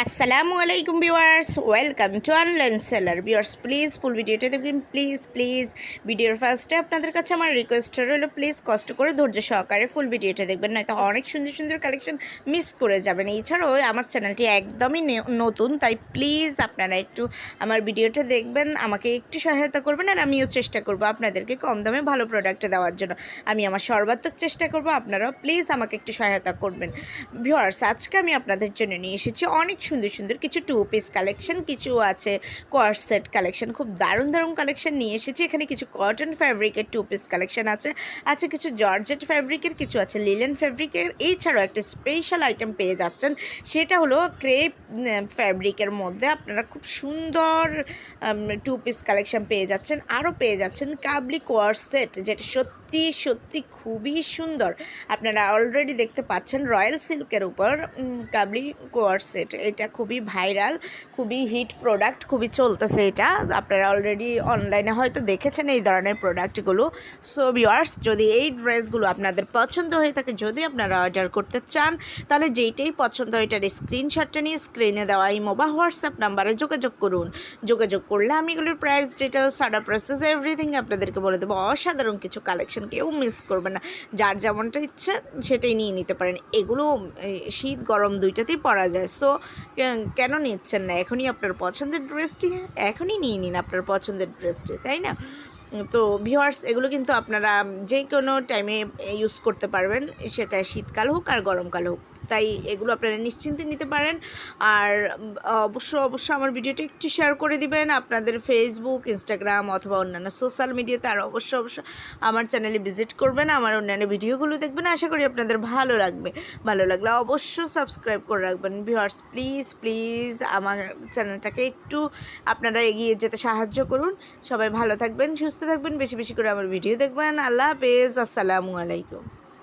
আসসালামু আলাইকুম viewers, welcome to online seller. Viewers please full ভিডিওটা দেখবেন। প্লিজ প্লিজ ভিডিওর ফার্স্টে আপনাদের কাছে আমার রিকোয়েস্ট রইল প্লিজ কষ্ট করে ধৈর্য সহকারে ফুল ভিডিওটা দেখবেন, নয়তো অনেক সুন্দর সুন্দর কালেকশন মিস করে যাবেন। এছাড়াও আমার চ্যানেলটি একদমই নতুন, তাই প্লিজ আপনারা একটু আমার ভিডিওটা দেখবেন, আমাকে একটু সহায়তা করবেন, আর আমিও চেষ্টা করব আপনাদেরকে কম দামে ভালো প্রোডাক্ট দেওয়ার জন্য। আমি আমার সর্বাত্মক চেষ্টা করব, আপনারাও প্লিজ আমাকে একটু সহায়তা করবেন। ভিউয়ার্স, আজকে আমি আপনাদের জন্য নিয়ে এসেছি অনেক সুন্দর সুন্দর কিছু টু পিস কালেকশন কিছু আছে কোয়ার সেট কালেকশন খুব দারুণ দারুণ কালেকশন নিয়ে এসেছি। এখানে কিছু কটন ফ্যাব্রিকের টু পিস কালেকশন আছে আছে কিছু জর্জেট ফ্যাব্রিকের কিছু আছে লিলেন ফ্যাব্রিকের এছাড়াও একটা স্পেশাল আইটেম পেয়ে যাচ্ছেন, সেটা হলো ক্রেপ ফ্যাব্রিকের মধ্যে আপনারা খুব সুন্দর টু পিস কালেকশন পেয়ে যাচ্ছেন। আরও পেয়ে যাচ্ছেন কাবলি সেট যেটা সত্যি সত্যি খুবই সুন্দর। আপনারা অলরেডি দেখতে পাচ্ছেন রয়্যাল সিল্কের উপর কাবলি কোয়ার সেট এটা খুবই ভাইরাল, খুবই হিট প্রোডাক্ট খুবই চলতেছে এটা। আপনারা অলরেডি অনলাইনে হয়তো দেখেছেন এই ধরনের প্রোডাক্টগুলো সো ভিউয়ার্স যদি এই ড্রেসগুলো আপনাদের পছন্দ হয়ে থাকে, যদি আপনারা অর্ডার করতে চান, তাহলে যেইটাই পছন্দ এটার স্ক্রিনশটটা নিয়ে স্ক্রিনে দেওয়া ইমো বা হোয়াটসঅ্যাপ নাম্বারে যোগাযোগ করুন। যোগাযোগ করলে আমি এগুলোর price details order process everything আপনাদেরকে বলে দেবো। অসাধারণ কিছু কালেকশন কেউ মিস করবে না। যার যেমনটা ইচ্ছে সেটাই নিয়ে নিতে পারেন। এগুলো শীত গরম দুইটাতেই পরা যায়। সো কেন নিচ্ছেন না? এখনই আপনার পছন্দের ড্রেসটি এখনই নিয়ে নিন আপনার পছন্দের ড্রেসটি তাই না? তো ভিওয়ার্স এগুলো কিন্তু আপনারা যে কোনো টাইমে ইউজ করতে পারবেন। সেটা শীতকাল হোক আর গরমকাল হোক। তাই এগুলো আপনারা নিশ্চিন্তে নিতে পারেন। আর অবশ্য অবশ্য আমার ভিডিওটা একটু শেয়ার করে দিবেন আপনাদের ফেসবুক ইনস্টাগ্রাম অথবা অন্যান্য সোশ্যাল মিডিয়াতে আর অবশ্য অবশ্য আমার চ্যানেলে ভিজিট করবেন, আমার অন্যান্য ভিডিওগুলো দেখবেন। আশা করি আপনাদের ভালো লাগবে। ভালো লাগলে অবশ্য সাবস্ক্রাইব করে রাখবেন। ভিউয়ার্স প্লিজ প্লিজ আমার চ্যানেলটাকে একটু আপনারা এগিয়ে যেতে সাহায্য করুন। সবাই ভালো থাকবেন সুস্থ থাকবেন বেশি বেশি করে আমার ভিডিও দেখবেন। আল্লাহ হাফেজ আসসালামু আলাইকুম।